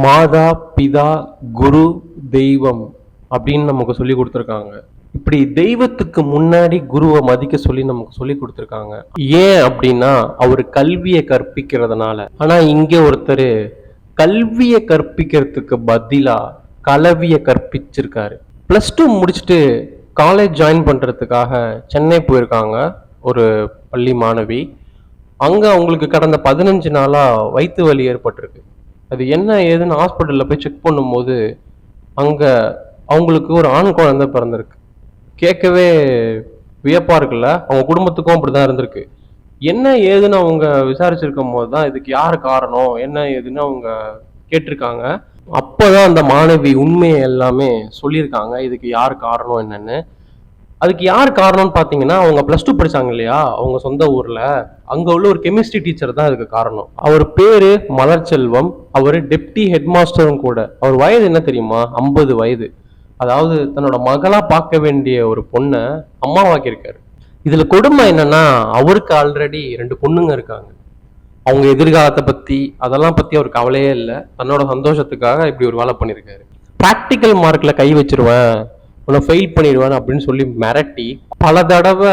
மாதா பிதா குரு தெய்வம் அப்படின்னு நமக்கு சொல்லி கொடுத்துருக்காங்க. இப்படி தெய்வத்துக்கு முன்னாடி குருவை மதிக்க சொல்லி நமக்கு சொல்லி கொடுத்துருக்காங்க. ஏன் அப்படின்னா அவர் கல்வியை கற்பிக்கிறதுனால. ஆனா இங்க ஒருத்தர் கல்வியை கற்பிக்கிறதுக்கு பதிலா கலவியை கற்பிச்சிருக்காரு. ப்ளஸ் டூ முடிச்சுட்டு காலேஜ் ஜாயின் பண்றதுக்காக சென்னை போயிருக்காங்க ஒரு பள்ளி மாணவி. அங்க அவங்களுக்கு கடந்த பதினஞ்சு நாளா வயிற்று வலி ஏற்பட்டிருக்கு. அது என்ன ஏதுன்னு ஹாஸ்பிட்டலில் போய் செக் பண்ணும்போது அங்கே அவங்களுக்கு ஒரு ஆண் குழந்தை பிறந்திருக்கு. கேட்கவே வியப்பாக இருக்குல்ல? அவங்க குடும்பத்துக்கும் அப்படிதான் இருந்திருக்கு. என்ன ஏதுன்னு அவங்க விசாரிச்சிருக்கும் போது தான் இதுக்கு யார் காரணம்? என்ன ஏதுன்னு அவங்க கேட்டிருக்காங்க. அப்போதான் அந்த மாணவி உண்மையை எல்லாமே சொல்லியிருக்காங்க. இதுக்கு யார் காரணம் என்னன்னு. அதுக்கு யார் காரணம்னு பார்த்தீங்கன்னா அவங்க ப்ளஸ் டூ படிச்சாங்க இல்லையா? அவங்க சொந்த ஊரில். அங்கே உள்ள ஒரு கெமிஸ்ட்ரி டீச்சர் தான் இதுக்கு காரணம். அவர் பேரு மலர்ச்செல்வம் அவர் டெப்டி ஹெட் மாஸ்டரும் கூட அவர் வயது என்ன தெரியுமா? ஐம்பது வயது. அதாவது தன்னோட மகளா பார்க்க வேண்டிய ஒரு பொண்ணை அம்மாவாக்கியிருக்காரு. இதுல கொடுமை என்னன்னா அவருக்கு ஆல்ரெடி ரெண்டு பொண்ணுங்க இருக்காங்க. அவங்க எதிர்காலத்தை பத்தி அதெல்லாம் பத்தி அவர் கவலையே இல்லை. தன்னோட சந்தோஷத்துக்காக இப்படி ஒரு வேலை பண்ணியிருக்காரு. ப்ராக்டிக்கல் மார்க்ல கை வச்சிருவேன் உன்னை ஃபெயில் பண்ணிடுவேன் அப்படின்னு சொல்லி மிரட்டி பல தடவை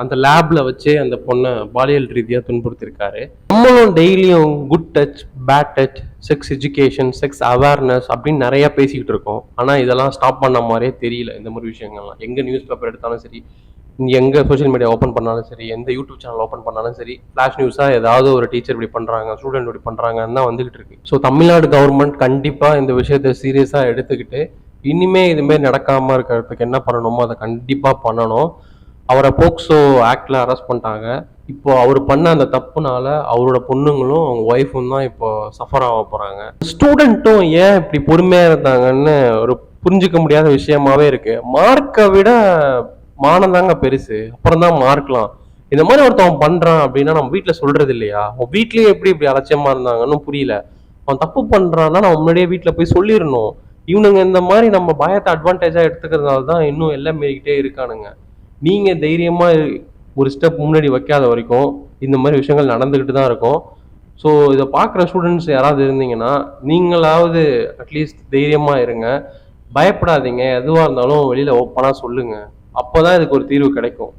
அந்த லேப்ல வச்சு அந்த பொண்ணை பாலியல் ரீதியாக துன்புறுத்திருக்காரு நம்மளும் டெய்லியும் good touch bad touch sex education sex awareness அப்படின்னு நிறையா பேசிக்கிட்டு இருக்கோம். ஆனால் இதெல்லாம் ஸ்டாப் பண்ண மாதிரியே தெரியல இந்த மாதிரி விஷயங்கள்லாம். எங்கே நியூஸ் பேப்பர் எடுத்தாலும் சரி நீங்கள் எங்கே சோஷியல் மீடியா ஓப்பன் பண்ணாலும் சரி எந்த யூடியூப் சேனல் ஓப்பன் பண்ணாலும் சரி ஃப்ளாஷ் நியூஸாக ஏதாவது ஒரு டீச்சர் இப்படி பண்ணுறாங்க ஸ்டூடெண்ட் இப்படி பண்ணுறாங்கன்னு தான் வந்துகிட்டு இருக்கு. ஸோ தமிழ்நாடு கவர்மெண்ட் கண்டிப்பாக இந்த விஷயத்தை சீரியஸாக எடுத்துக்கிட்டு இனிமே இதுமாரி நடக்காமல் இருக்கிறதுக்கு என்ன பண்ணணுமோ அதை கண்டிப்பாக பண்ணணும். அவரை போக்சோ ஆக்டில் அரெஸ்ட் பண்ணிட்டாங்க. இப்போ அவர் பண்ண அந்த தப்புனால அவரோட பொண்ணுங்களும் அவங்க ஒய்ஃபும் தான் இப்போ சஃபர் ஆக போறாங்க. ஸ்டூடெண்ட்டும் ஏன் இப்படி பொறுமையா இருந்தாங்கன்னு ஒரு புரிஞ்சுக்க முடியாத விஷயமாவே இருக்கு. மார்க்கை விட மானம் தாங்க பெருசு. அப்புறம் தான் மார்க்லாம். இந்த மாதிரி ஒருத்தவன் பண்றான் அப்படின்னா நம்ம வீட்டில் சொல்றது இல்லையா? அவன் வீட்லயே எப்படி இப்படி அலட்சியமா இருந்தாங்கன்னு புரியல. அவன் தப்பு பண்றான்னா நம்ம முன்னாடியே வீட்டில் போய் சொல்லிடணும். இவனுங்க இந்த மாதிரி நம்ம பயத்தை அட்வான்டேஜா எடுத்துக்கிறதுனால தான் இன்னும் எல்லாம் மீறிக்கிட்டே இருக்கானுங்க. நீங்க தைரியமா ஒரு ஸ்டெப் முன்னாடி வைக்காத வரைக்கும் இந்த மாதிரி விஷயங்கள் நடந்துக்கிட்டு தான் இருக்கும். ஸோ இதை பார்க்குற ஸ்டூடெண்ட்ஸ் யாராவது இருந்தீங்கன்னா நீங்களாவது அட்லீஸ்ட் தைரியமாக இருங்க. பயப்படாதீங்க. எதுவாக இருந்தாலும் வெளியில் ஓப்பனாக சொல்லுங்க. அப்போதான் இதுக்கு ஒரு தீர்வு கிடைக்கும்.